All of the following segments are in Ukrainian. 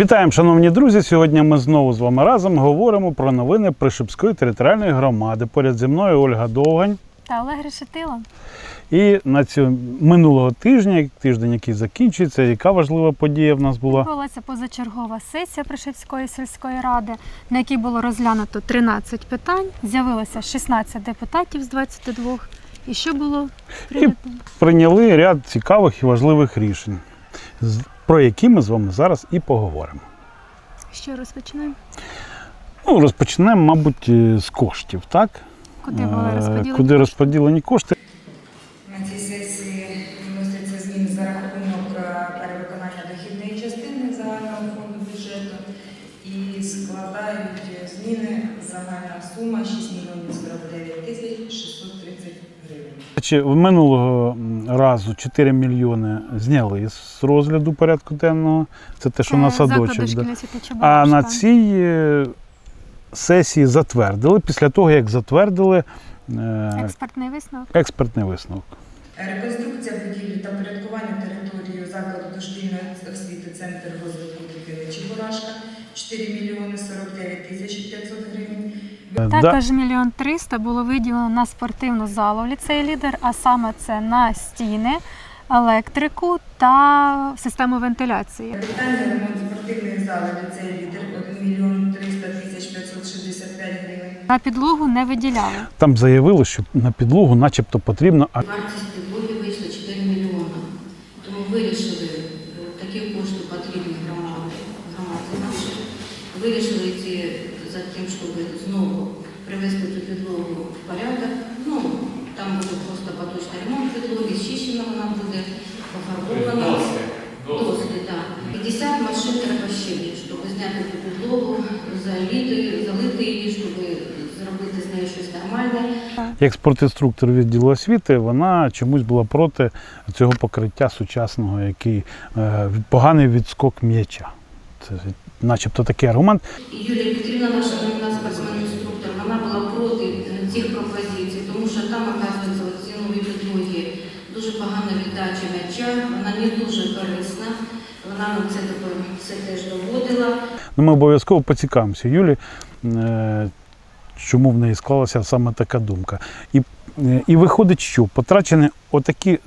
Вітаємо, шановні друзі! Сьогодні ми знову з вами разом говоримо про новини Пришипської територіальної громади. Поряд зі мною Ольга Довгань. Та Олег Решетило. І на цю минулого тижня, тиждень, який закінчується, яка важлива подія в нас була. Відбулася позачергова сесія Пришипської сільської ради, на якій було розглянуто 13 питань. З'явилося 16 депутатів з 22. І що було прийнято? Прийняли ряд цікавих і важливих рішень, про які ми з вами зараз і поговоримо. Що розпочнемо? Ну, розпочнемо, мабуть, е, з коштів, так? Куди були Е, розподілені? Куди розподілені кошти? На цій сесії вносяться зміни за рахунок е, перевиконання дохідної частини загального фонду бюджету і складають зміни загальна сума 6 мільйонів 49 тисяч 630 гривень. Чи минулого разу 4 мільйони зняли з розгляду порядку денного. Це те, що на садочок. Да. А на цій е, сесії затвердили, після того, як затвердили е, експертний висновок. експертний висновок. Реконструкція будівлі та порядкування території закладу дошкільної освіти Центр розвитку дитини Чебурашка 4 мільйони 49 тисяч 500 гривень. Е, Також мільйон триста було виділено на спортивну залу в ліцеї лідер, а саме це на стіни, електрику та систему вентиляції. Капітальний ремонт спортивної зали ліцей лідер 1 мільйон 300 тисяч 565 гривень. На підлогу не виділяли. Там заявили, що на підлогу начебто потрібно. А Вартість підлоги вийшла 4 мільйони. Тому вирішили, е, такі кошти потрібні громаді. Вирішили йти за тим, щоб знову привести цю підлогу в порядок. Ну, там буде просто поточний ремонт підлоги, зчищена вона буде, пофарбована. Досвід, так. 50 машин треба ще є, щоб зняти цю підлогу, залити, залити її, щоб зробити з нею щось нормальне. як спортінструктор відділу освіти, вона чомусь була проти цього покриття сучасного, який е, поганий відскок м'яча. Це начебто такий аргумент. Юлія Петрівна, наша головна спортсмен-інструктор, вона була проти е, цих пропозицій, тому що там, оказується, от ці нові підлоги дуже погана віддача м'яча, вона не дуже корисна. Вона нам це, це теж доводила. Ну, ми обов'язково поцікавимося Юлі, е, чому в неї склалася саме така думка. І, е, і виходить, що потрачені отакі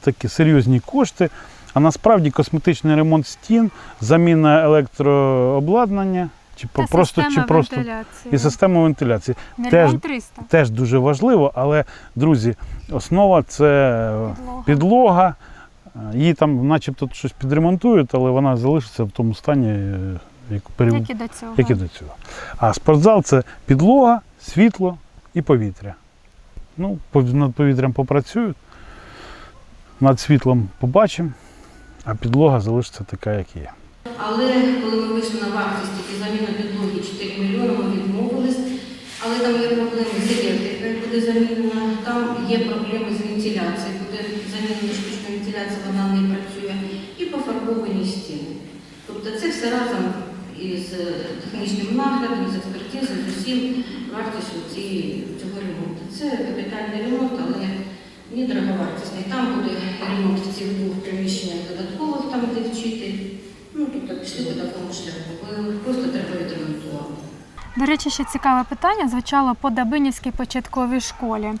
такі серйозні кошти, а насправді косметичний ремонт стін, заміна електрообладнання, чи Та просто, чи просто вентиляції. і система вентиляції. Теж-. Теж дуже важливо, але, друзі, основа це Підлога. підлога. Е, Її там начебто щось підремонтують, але вона залишиться в тому стані, е, як пере- Як і до цього. як і до цього. А спортзал це підлога, світло і повітря. Ну, над повітрям попрацюють, над світлом побачимо, а підлога залишиться така, як є. Але коли ми вийшли на вартість і заміну підлоги 4 мільйони, ми відмовились. Але там є проблеми з електрикою, буде замінена, там є проблеми з вентиляцією, буде замінена штучна вентиляція, вона не працює, і пофарбовані стіни. Тобто це все разом із е, технічним наглядом, з експертизою, з усім вартістю цього ремонту. Це капітальний ремонт, але не дороговартісний. Там буде ремонт в цих двох приміщеннях додаткових, там де вчитель. Ну, тобто пішли по такому шляху, просто треба відремонтувати. До речі, ще цікаве питання звучало по Дабинівській початковій школі.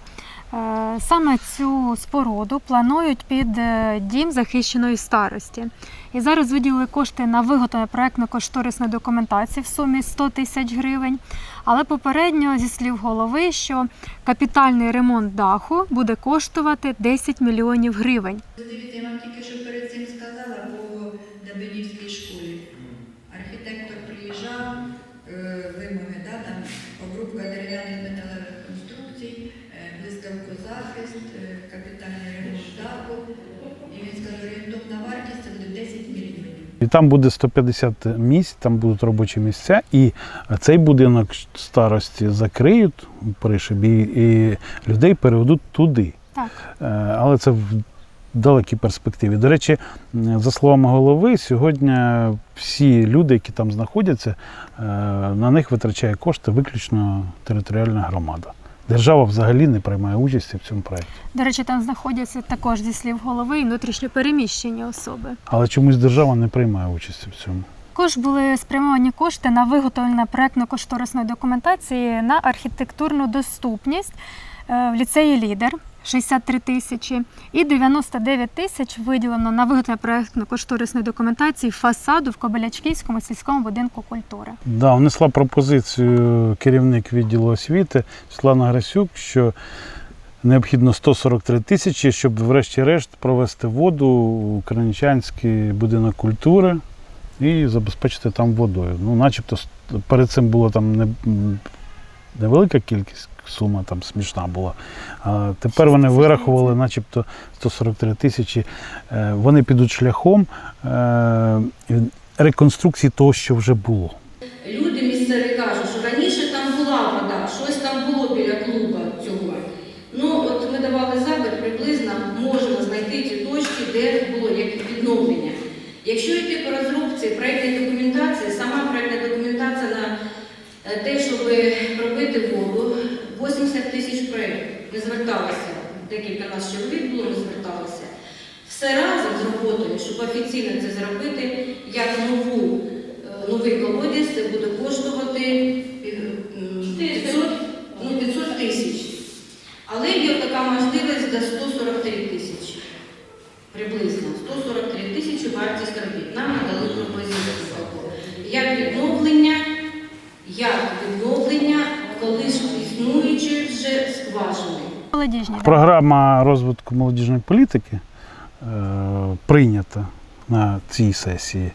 Е, Саме цю споруду планують під е, дім захищеної старості. І зараз виділили кошти на виготовлення проектно-кошторисної документації в сумі 100 тисяч гривень. Але попередньо, зі слів голови, що капітальний ремонт даху буде коштувати 10 мільйонів гривень. Дивіться, я вам тільки що перед цим сказала по Дабинівській школі. Архітектор приїжджав, е, вимоги, да, там обрубка дерев'яних металевих конструкцій, е, блискавкозахист, е, капітальний ремонт даху. І він сказав, орієнтовна вартість буде 10 мільйонів. І там буде 150 місць, там будуть робочі місця, і цей будинок старості закриють Пришибі, і людей переведуть туди. Так. Е, Але це в далекій перспективі. До речі, за словами голови, сьогодні всі люди, які там знаходяться, е, на них витрачає кошти виключно територіальна громада. Держава взагалі не приймає участі в цьому проєкті. До речі, там знаходяться також зі слів голови і внутрішньо переміщені особи. Але чомусь держава не приймає участі в цьому. Також були спрямовані кошти на виготовлення проектно-кошторисної документації на архітектурну доступність е, в ліцеї Лідер 63 тисячі і 99 тисяч виділено на виготовлення проектно-кошторисної документації фасаду в Кобилячківському сільському будинку культури. Да, внесла пропозицію керівник відділу освіти Світлана Грасюк, що необхідно 143 тисячі, щоб врешті-решт провести воду у Кранічанський будинок культури і забезпечити там водою. Ну, начебто перед цим було там не, невелика кількість, сума там смішна була. А тепер вони вирахували, начебто 143 тисячі. Е, Вони підуть шляхом е, реконструкції того, що вже було. Люди місцеві кажуть, що раніше там була вода, щось там було біля клуба цього. Ну, от ми давали запит, приблизно можна знайти ті точки, де було як відновлення. Якщо йти по розробці проєктної документації, сама проєктна документація на е, те, щоб робити воду, 80 тисяч проєктів. Ми зверталися, декілька нас чоловік було, ми зверталися. Все разом з роботою, щоб офіційно це зробити, як нову, е, новий колодязь, це буде коштувати е, 500, ну, 500 тисяч. Але є така можливість за 143 тисячі. Приблизно 143 тисячі вартість робіт. Нам надали пропозицію. Як Молодіжні. Програма розвитку молодіжної політики е, прийнята на цій сесії.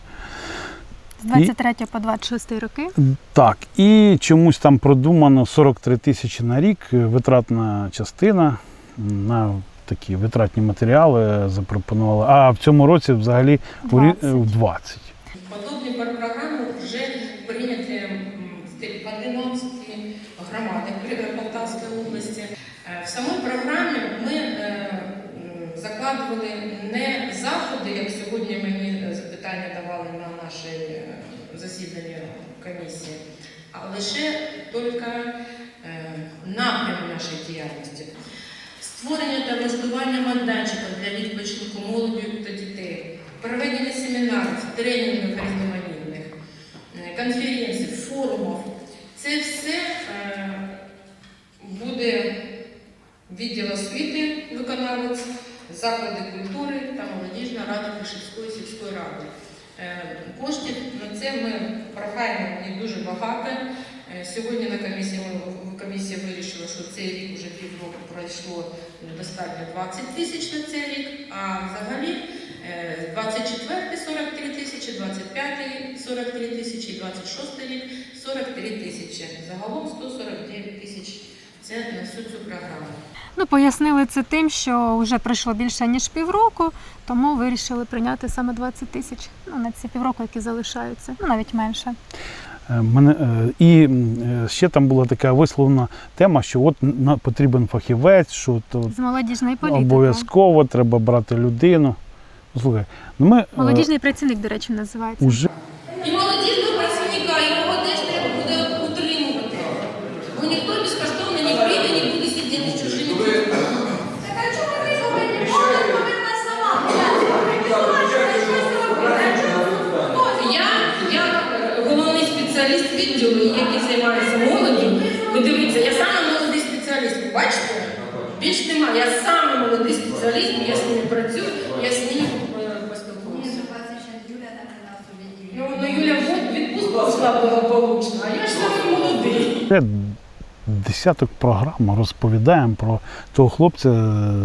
з 23 по 26 роки. Так, і чомусь там продумано 43 тисячі на рік, е, витратна частина на такі витратні матеріали запропонували. А в цьому році взагалі у рі- 20. в 20. Подобні програми вже прийняті в 11 громадах Полтавської області. Е, В самій програмі ми е, закладували не заходи, як сьогодні мені е, запитання давали на нашій е, засіданні комісії, а лише тільки напрям нашої діяльності. Створення та влаштування майданчиків для відпочинку молоді та дітей, проведення семінарів, тренінгів різноманітних, конференцій, форумів. Це все відділ освіти виконавець, заклади культури та молодіжна рада Кишівської сільської ради. Е, Коштів на це ми прохаємо не дуже багато. Е, Сьогодні на комісії комісія вирішила, що цей рік вже півроку пройшло достатньо 20 тисяч на цей рік, а взагалі е, 24 43 тисячі, 25 43 тисячі, 26 рік 43 тисячі. Загалом 149 тисяч. Це на всю цю програму. Ну, пояснили це тим, що вже пройшло більше ніж півроку, тому вирішили прийняти саме 20 тисяч ну, на ці півроку, які залишаються, ну навіть менше. Е, Мене, е, і е, ще там була така висловлена тема, що от на, потрібен фахівець, що то З молодіжної політики. обов'язково треба брати людину. Слухай, ну ми Молодіжний працівник, до речі, називається. уже І молодіжного бачите? Більш немає. Я саме молодий спеціаліст, я з ними працюю, я з ними е, поспілкуюся. Ну, ну Юля в відпустку благополучно, а я ж саме молодий. десяток програм розповідаємо про того хлопця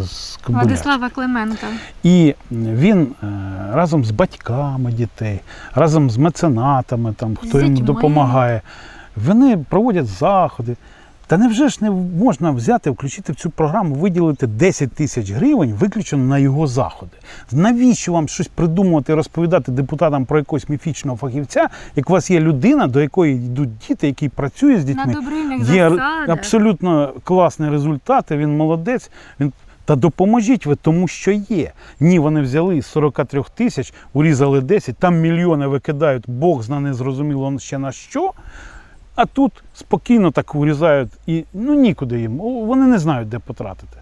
з Кобиляк. Владислава Клименка. І він е, разом з батьками дітей, разом з меценатами, там, хто їм допомагає, вони проводять заходи. Та невже ж не можна взяти, включити в цю програму, виділити 10 тисяч гривень виключно на його заходи? Навіщо вам щось придумувати, розповідати депутатам про якогось міфічного фахівця, як у вас є людина, до якої йдуть діти, який працює з На дітьми? добровільних Є засадах. абсолютно класні результати, він молодець. Він... Та допоможіть ви тому, що є. Ні, вони взяли з 43 тисяч, урізали 10, там мільйони викидають, Бог зна не зрозуміло ще на що. А тут спокійно так урізають і ну нікуди їм. Вони не знають, де потратити.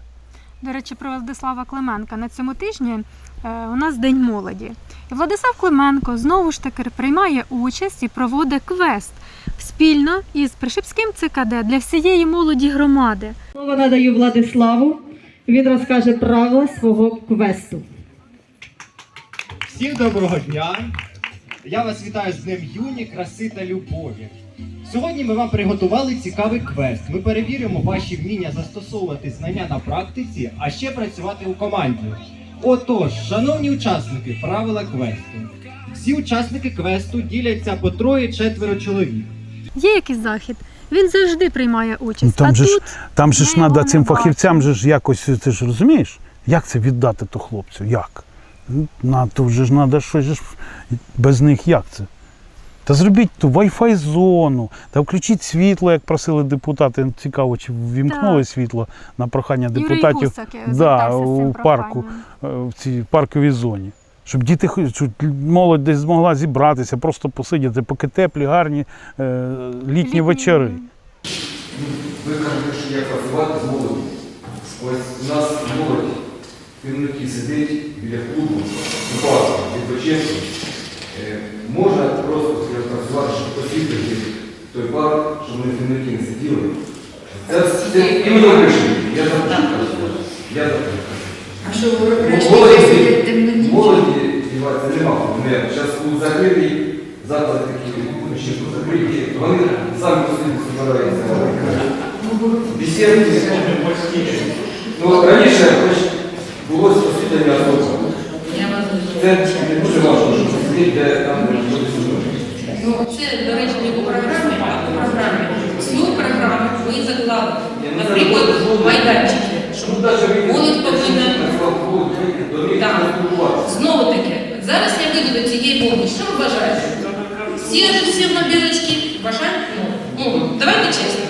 До речі, про Владислава Клименка на цьому тижні е, у нас День молоді. І Владислав Клименко знову ж таки приймає участь і проводить квест спільно із Пришипським ЦКД для всієї молоді громади. Слово надаю Владиславу. Він розкаже правила свого квесту. Всім доброго дня! Я вас вітаю з Днем Юні, краси та любові. Сьогодні ми вам приготували цікавий квест. Ми перевіримо ваші вміння застосовувати знання на практиці, а ще працювати у команді. Отож, шановні учасники, правила квесту. Всі учасники квесту діляться по троє-четверо чоловік. Є якийсь захід, він завжди приймає Ну, участь. там а же ж, тут там же ж треба цим не фахівцям же ж якось, ти ж розумієш, як це віддати то хлопцю? Як? Ну, На, то вже ж треба щось же ж без них як це? Та зробіть ту Wi-Fi зону, та включіть світло, як просили депутати. Цікаво, чи ввімкнули Так. світло на прохання Юрій депутатів Гусак да, звертався з цим у парку. е, в цій парковій зоні. Щоб діти щоб молодь десь змогла зібратися, просто посидіти, поки теплі, гарні е, літні Літні- вечори. Ви кажете, що як працювати з молоді. Ось у нас молодь, керівники сидить біля клубу, відпочинку. Е, Можна просто працювати, щоб посвітити той парк, щоб вони керівники не сиділи. Це, це іменно рішення. Я за кажу. Я за це. А що ви Молоді, діватися нема. Зараз клуб закритий, заклади такі, відпочинку закриті. Вони самі по собі збираються. Бесідки. Ну, раніше було освітлення особи. Це не дуже важко, щоб сидіти, де там не буде Ну, це, до речі, не по програмі, а по програмі. Всю програму ми заклали. Наприклад, майданчики, щоб молодь повинна Так. Знову таки, зараз я вийду до цієї молоді. Що ви бажаєте? Всі ж всі на білочки бажають? Ну, ну, давайте чесно.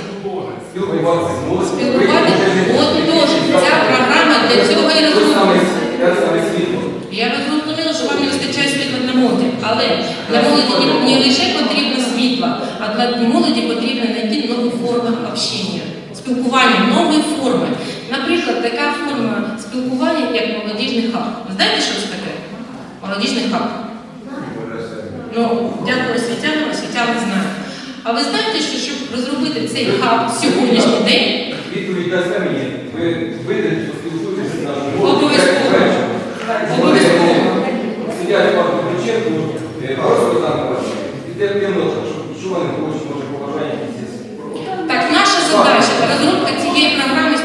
Спілкуватися з молоддю. Спілкувати. От теж ця програма для цього і Те саме, розробилася. те саме світло. Я би Але для молоді не, лише потрібно світло, а для молоді потрібно знайти нові форми общення, спілкування, нові форми. Наприклад, така форма спілкування, як молодіжний хаб. Ви знаєте, що це таке? Молодіжний хаб. Ну, дякую освітянам, освітяни знають. А ви знаєте, що щоб розробити цей хаб сьогоднішній день, Відповідь дасте мені. Ви вийдете, поспілкуєтеся з нашою. Обов'язково. Обов'язково. Сидять в парку просто там іде півночка, що вони хочуть, може побажання якісь. Так, наша задача, розробка цієї програми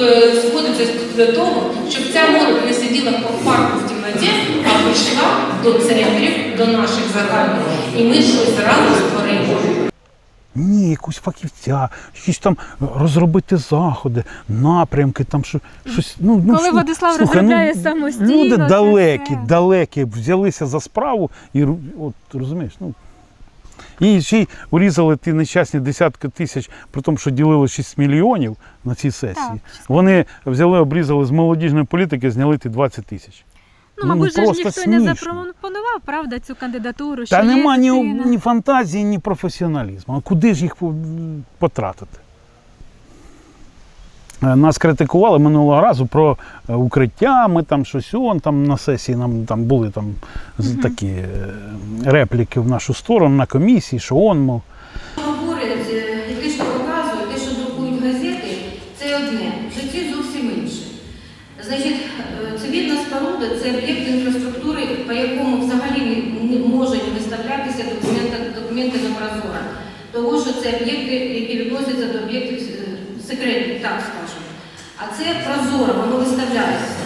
е, сходиться до того, щоб ця молодь не сиділа по парку в кімнаті, а прийшла до центрів, до наших загальних, і ми щось разом створимо. Ні, якусь фахівця, якісь там розробити заходи, напрямки, там що, щось. Ну, ну, Коли Владислав слухай, розробляє ну, самостійно, Люди це далекі, все. далекі, взялися за справу і от розумієш, ну. І ще й урізали ті нещасні десятки тисяч, при тому, що ділили 6 мільйонів на цій сесії. Так. Вони взяли, обрізали з молодіжної політики, зняли ті 20 тисяч. Ну, Ну, мабуть, же ж ніхто смішно. не запропонував, правда, цю кандидатуру. Та нема ні, ні фантазії, ні професіоналізму. А куди ж їх потратити? Е, Нас критикували минулого разу про е, укриття, ми там щось он там на сесії нам там були там такі е, репліки в нашу сторону на комісії, що он, мов. Говорять, е, і те, що показують, те, що друкують газети, це одне, в житті зовсім інше. Значить, е, цивільна споруда це об'єкт інфраструктури, по якому взагалі не- не можуть виставлятися документи, на. Того, що це об'єкти, які відносяться до об'єктів е, секретних, так скажемо. А це прозоро, воно виставляється.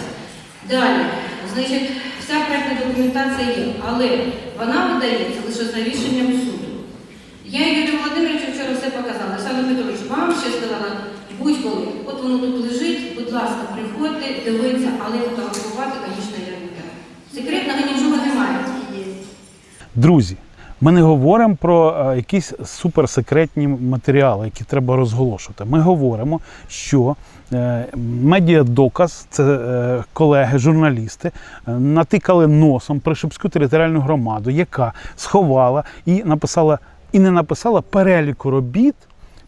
Далі, значить, вся проектна документація є, але вона видається лише за рішенням суду. Я Юрію Володимировичу вчора все показала. Олександр Петрович, вам ще сказала, будь-коли. От воно тут лежить, будь ласка, приходьте, дивіться, але фотографувати, звісно, я не буду. Секретного нічого немає. Друзі, ми не говоримо про е, якісь суперсекретні матеріали, які треба розголошувати. Ми говоримо, що е, медіадоказ, це е, колеги, журналісти, натикали носом Пришипську територіальну громаду, яка сховала і написала, і не написала переліку робіт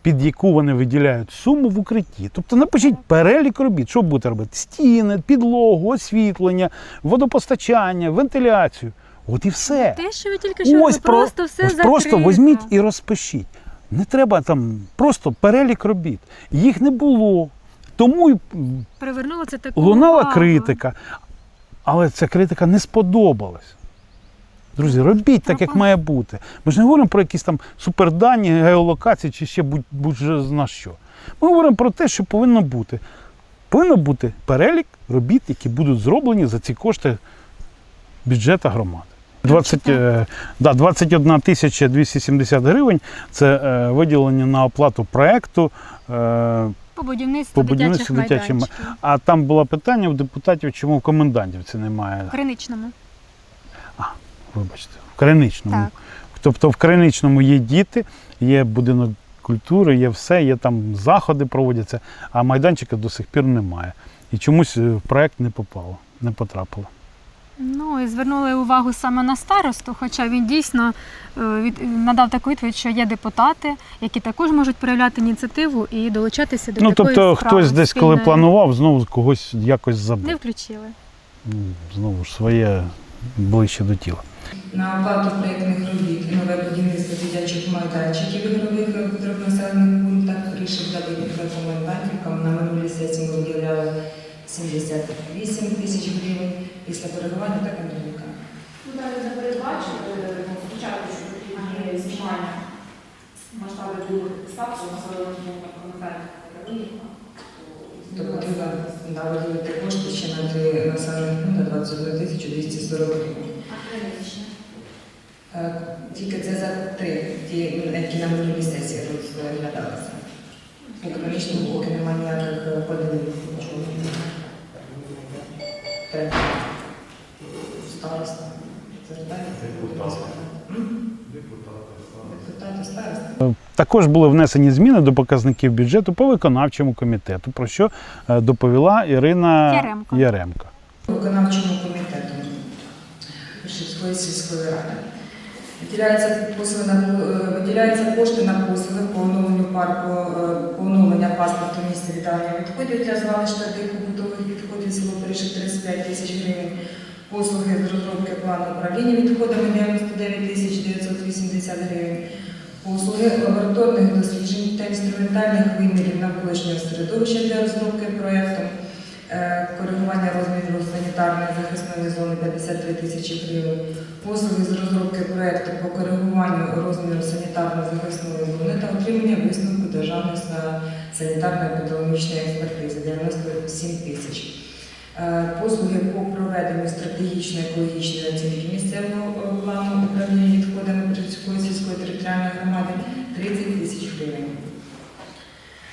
під яку вони виділяють суму в укритті. Тобто напишіть перелік робіт, що будете робити? Стіни, підлогу, освітлення, водопостачання, вентиляцію. От і все. Те, що ви тільки що Ось, про- просто все ось просто візьміть і розпишіть. Не треба там просто перелік робіт. Їх не було. Тому й Привернуло це таку лунала увагу. критика. Але ця критика не сподобалась. Друзі, робіть так, як має бути. Ми ж не говоримо про якісь там супердані, геолокації чи ще будь- будь-що зна що. Ми говоримо про те, що повинно бути. Повинно бути перелік робіт, які будуть зроблені за ці кошти бюджету громади. 20, е, да, 21 тисяча 270 гривень це е, виділення на оплату проекту. Е, По будівництву, По будівництву дитячих дитячих майданчиків. а там було питання у депутатів, чому в комендантівці немає. В Криничному. Вибачте, в Криничному. Так. Тобто в Криничному є діти, є будинок культури, є все, є там заходи проводяться, а майданчика до сих пір немає. І чомусь е, в проект не попало, не потрапило. Ну і звернули увагу саме на старосту, хоча він дійсно е, від, надав таку відповідь, що є депутати, які також можуть проявляти ініціативу і долучатися до ну такої тобто справи хтось десь, коли планував, знову когось якось забув. не включили. Знову ж своє ближче до тіла. На оплату проєктних робіт і нове будівництво дитячих майданчиків ігрових в трьохнаселених пунктах рішив Давидів рекомендантів. На минулій сесії ми виділяли 78 тисяч гривень після коригування та контролюка. Ну, далі не передбачити, ну, спочатку, що потрібні знімання масштаби других ставки населених пунктах коментарів управління. То потрібно да, виділити кошти ще на три населених пункти 21 тисячу 240 гривень. Е, Тільки це за три, ті, які на минулій сесії розглядалися. У економічному поки немає ніяких е, подивів. Староста. Староста. Також були внесені зміни до показників бюджету по виконавчому комітету, про що е, доповіла Ірина Яремко. Яремко. виконавчому комітету Шевської сільської ради. Виділяється, послуги е, виділяються кошти на послуги по оновленню парку, е, по оновлення паспорту місця віддання відходів для звалищ таких побутових відходів село Перешик 35 тисяч гривень. Послуги з розробки плану управління відходами 99 тисяч 980 гривень. Послуги лабораторних досліджень та інструментальних вимірів навколишнього середовища для розробки проєкту. Е, коригування розміру санітарної захисної зони 53 тисячі гривень, послуги з розробки проєкту по коригуванню розміру санітарної захисної зони та отримання висновку державної са- санітарної епідеміологічної експертизи 97 тисяч. Е, Послуги по проведенню стратегічної екологічної оцінки місцевого е, плану управління відходами Бродської сільської територіальної громади 30 тисяч гривень.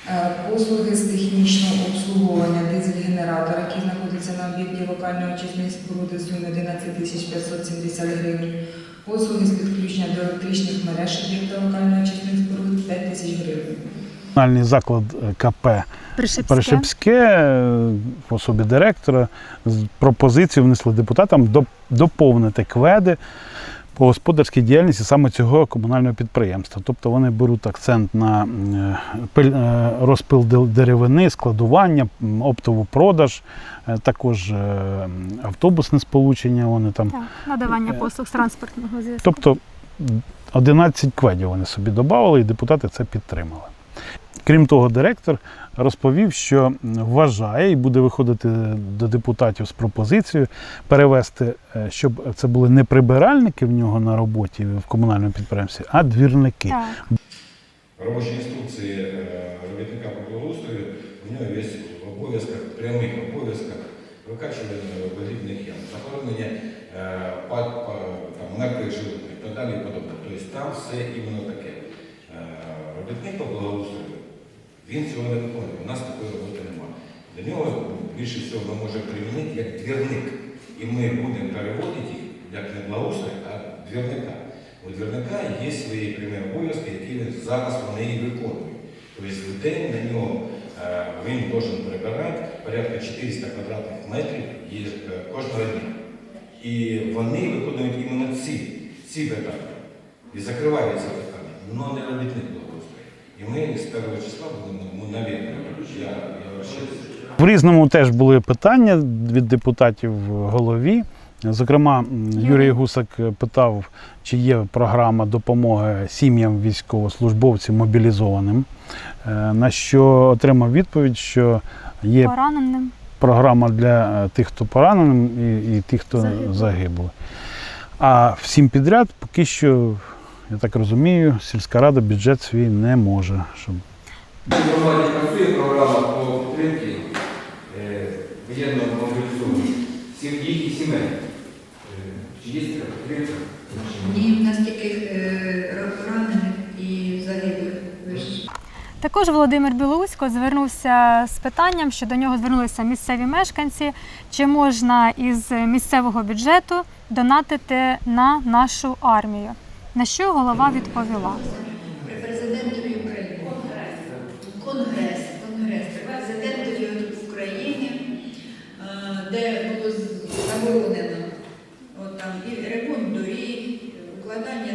Е, Послуги з технічного обслуговування дизель-генератора, який знаходиться на об'єкті локальної очисної споруди з суми 11 тисяч 570 гривень. Послуги з підключення до електричних мереж об'єкта локальної очисної споруди 5 тисяч гривень. Комунальний заклад е, КП Пришипське. Перешипське е, в особі директора з пропозицію внесли депутатам доп- доповнити кведи по господарській діяльності саме цього комунального підприємства. Тобто вони беруть акцент на е, е, розпил деревини, складування, оптову продаж, е, також автобусне сполучення. Вони там Так, надавання послуг з транспортного зв'язку. Тобто 11 кведів вони собі додали, і депутати це підтримали. Крім того, директор розповів, що вважає і буде виходити до депутатів з пропозицією перевести, е, щоб це були не прибиральники в нього на роботі в комунальному підприємстві, а двірники. Так. Робочі інструкції е, робітника по благоустрою, в нього є в обов'язках, прямих обов'язках викачування вигідних ям, захоронення е, мертвих животних і так далі і подобне. Тобто там все іменно таке. Робітник по благоустрою, він цього не виконує, у нас такої роботи немає. До нього більше всього ми можемо примінити як двірник. І ми будемо переводити їх як не благоустрій, а двірника. У двірника є свої прямі обов'язки, які він зараз вони і виконують. Тобто в день на нього е, він має прибирати порядка 400 квадратних метрів е, кожного дня. І вони виконують іменно ці, ці питання. І закривають ці питання, але не робітник благоустрою. И мы с числа будем, ну, наверное, я, я рассчитываю. В різному теж були питання від депутатів в голові. Зокрема, Юрій Гусак питав, чи є програма допомоги сім'ям військовослужбовців мобілізованим. Е, На що отримав відповідь, що є Пораненим. програма для е, тих, хто пораненим, і, і тих, хто загиблий. А всім підряд, поки що, я так розумію, сільська рада бюджет свій не може. Щоб... Громаді працює програма по підтримці е, воєнно мобілізованих сім'ї і сімей. Е, Чи є така підтримка? Ні, в нас тільки е, ранених і загиблих. Також Володимир Білоусько звернувся з питанням, що до нього звернулися місцеві мешканці, чи можна із місцевого бюджету донатити на нашу армію. На що голова відповіла? президентові України. Конгрес, конгрес, президентові України, е, де було заборонено от там і ремонт доріг, укладання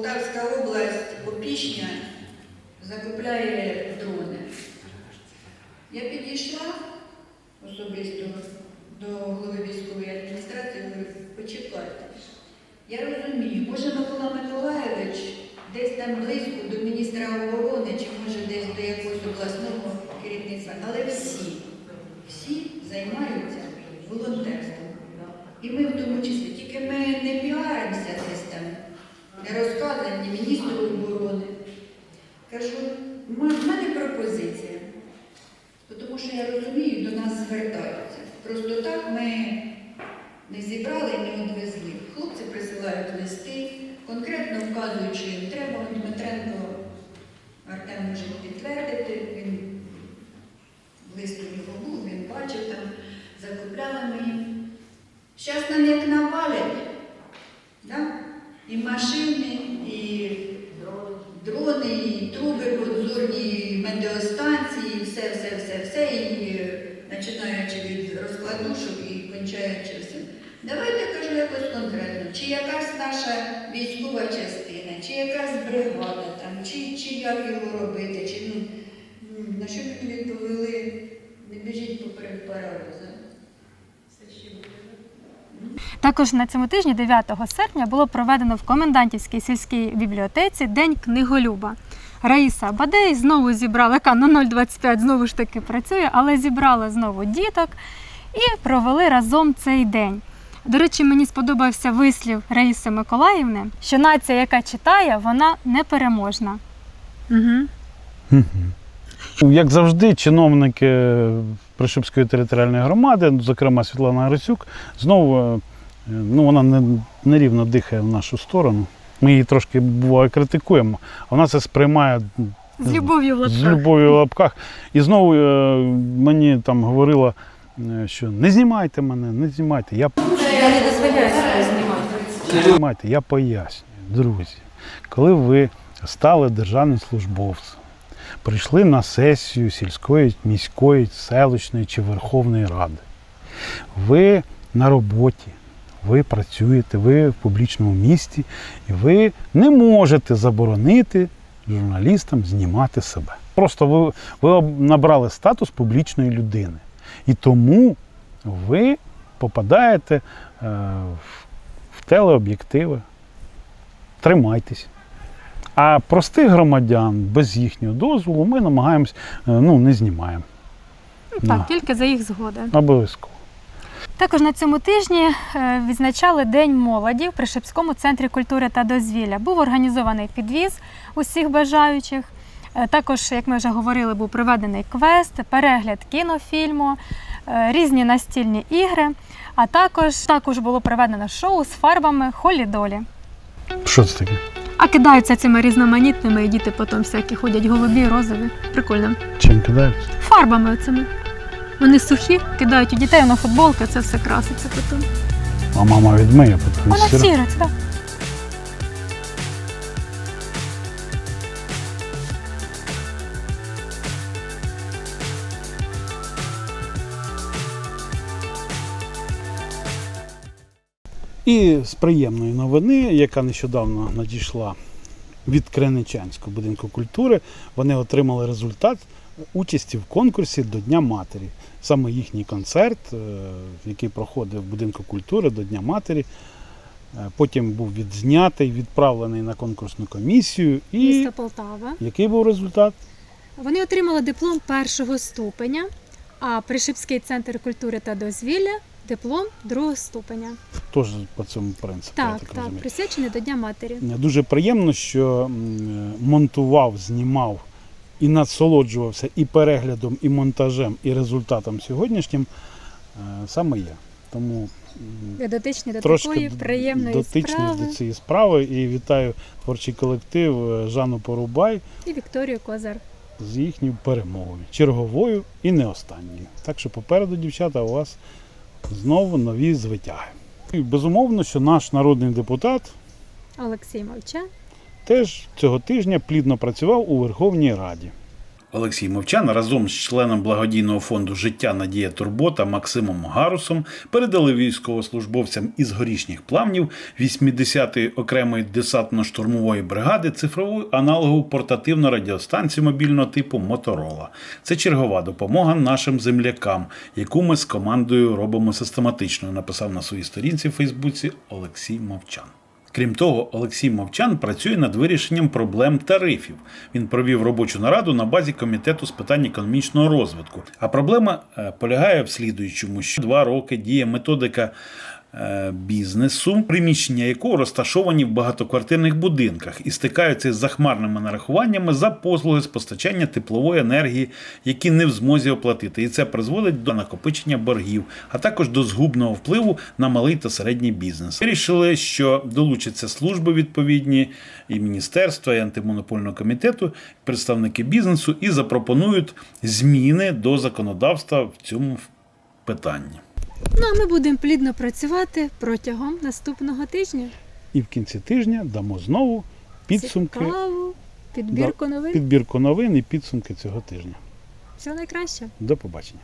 Полтавська область Опішня закупляє дрони. Я підійшла особисто до голови військової адміністрації, говорю, почекайте. Я розумію, може Микола Миколаєвич десь там близько до міністра оборони, чи може десь до якогось обласного керівництва, але всі, всі займаються волонтерством. І ми в тому числі, тільки ми не піаримося не розказуємо ні міністру оборони. Кажу, в мене пропозиція. Тому що я розумію, до нас звертаються. Просто так ми не зібрали і не відвезли. Хлопці присилають листи, конкретно вказують, що їм треба. Дмитренко Артем може підтвердити, він лист у нього був, він бачив там, закупляли ми їм. Зараз нам як навалять? І машини, і дрони, і труби подзорні, і метеостанції, і все, все, все, все, і е, починаючи від розкладушок і кончаючи всім. Давайте кажу якось конкретно, чи якась наша військова частина, чи якась бригада там, чи, чи як його робити, чи ну на що мені відповіли, не біжіть поперед паровоза. Також на цьому тижні, 9 серпня, було проведено в комендантівській сільській бібліотеці День книголюба. Раїса Бадей знову зібрала, яка на 025 знову ж таки працює, але зібрала знову діток і провели разом цей день. До речі, мені сподобався вислів Раїси Миколаївни, що нація, яка читає, вона непереможна. Угу. Як завжди, чиновники Пришипської територіальної громади, зокрема Світлана Грицюк, знову е, ну, вона не, нерівно дихає в нашу сторону. Ми її трошки буває критикуємо, а вона це сприймає З любов'ю в з лапках. любов'ю в лапках. І знову е, мені там говорила, е, що не знімайте мене, не знімайте. Я Я не дозволяю себе знімати. не знімайте, я пояснюю, друзі. Коли ви стали державним службовцем, прийшли на сесію сільської, міської, селищної чи Верховної Ради, ви на роботі, ви працюєте, ви в публічному місті, і ви не можете заборонити журналістам знімати себе. Просто ви, ви набрали статус публічної людини. І тому ви попадаєте е, в, в телеоб'єктиви. Тримайтесь. А простих громадян без їхнього дозволу ми намагаємось, е, ну, не знімаємо. Так, тільки за їх згоди. Обов'язково. Також на цьому тижні е, відзначали День молоді в Пришипському центрі культури та дозвілля. Був організований підвіз усіх бажаючих. Е, Також, як ми вже говорили, був проведений квест, перегляд кінофільму, е, різні настільні ігри. А також, також було проведено шоу з фарбами Холі Долі. Що це таке? А кидаються цими різноманітними, і діти потім всякі ходять голубі, розові. Прикольно. Чим кидають? Фарбами оцими. Вони сухі, кидають у дітей на футболки, це все краситься потім. А мама відмиє, потім Вона сіра, так. І з приємної новини, яка нещодавно надійшла від Креничанського будинку культури, вони отримали результат участі в конкурсі до Дня Матері. Саме їхній концерт, е, який проходив в будинку культури до Дня Матері. е, Потім був відзнятий, відправлений на конкурсну комісію. І Місто Полтава. який був результат? Вони отримали диплом першого ступеня, а Пришипський центр культури та дозвілля диплом другого ступеня. Теж по цьому принципу. я Так, так, так, присвячений до Дня матері. Дуже приємно, що монтував, знімав і насолоджувався і переглядом, і монтажем, і результатом сьогоднішнім е, саме я. Тому дотичні до такої приємної дотичний справи. до цієї справи і вітаю творчий колектив е, Жанну Порубай І Вікторію Козар. з їхньою перемогою, черговою і не останньою. Так що попереду, дівчата, у вас знову нові звитяги. І безумовно, що наш народний депутат Олексій Мовчан. Теж цього тижня плідно працював у Верховній Раді. Олексій Мовчан разом з членом благодійного фонду Життя Надія Турбота Максимом Гарусом передали військовослужбовцям із горішніх плавнів 80-ї окремої десантно-штурмової бригади цифрову аналогову портативну радіостанцію мобільного типу Моторола. Це чергова допомога нашим землякам, яку ми з командою робимо систематично. Написав на своїй сторінці в Фейсбуці Олексій Мовчан. Крім того, Олексій Мовчан працює над вирішенням проблем тарифів. Він провів робочу нараду на базі комітету з питань економічного розвитку. А проблема е, полягає в слідуючому, що два роки діє методика. Е, Бізнесу, приміщення якого розташовані в багатоквартирних будинках і стикаються з захмарними нарахуваннями за послуги з постачання теплової енергії, які не в змозі оплатити. І це призводить до накопичення боргів, а також до згубного впливу на малий та середній бізнес. Вирішили, що долучаться служби відповідні і міністерства, і антимонопольного комітету, представники бізнесу і запропонують зміни до законодавства в цьому питанні. Ну а ми будемо плідно працювати протягом наступного тижня. І в кінці тижня дамо знову підсумки, Цікаву підбірку новин. підбірку новин і підсумки цього тижня. Все найкраще. До побачення.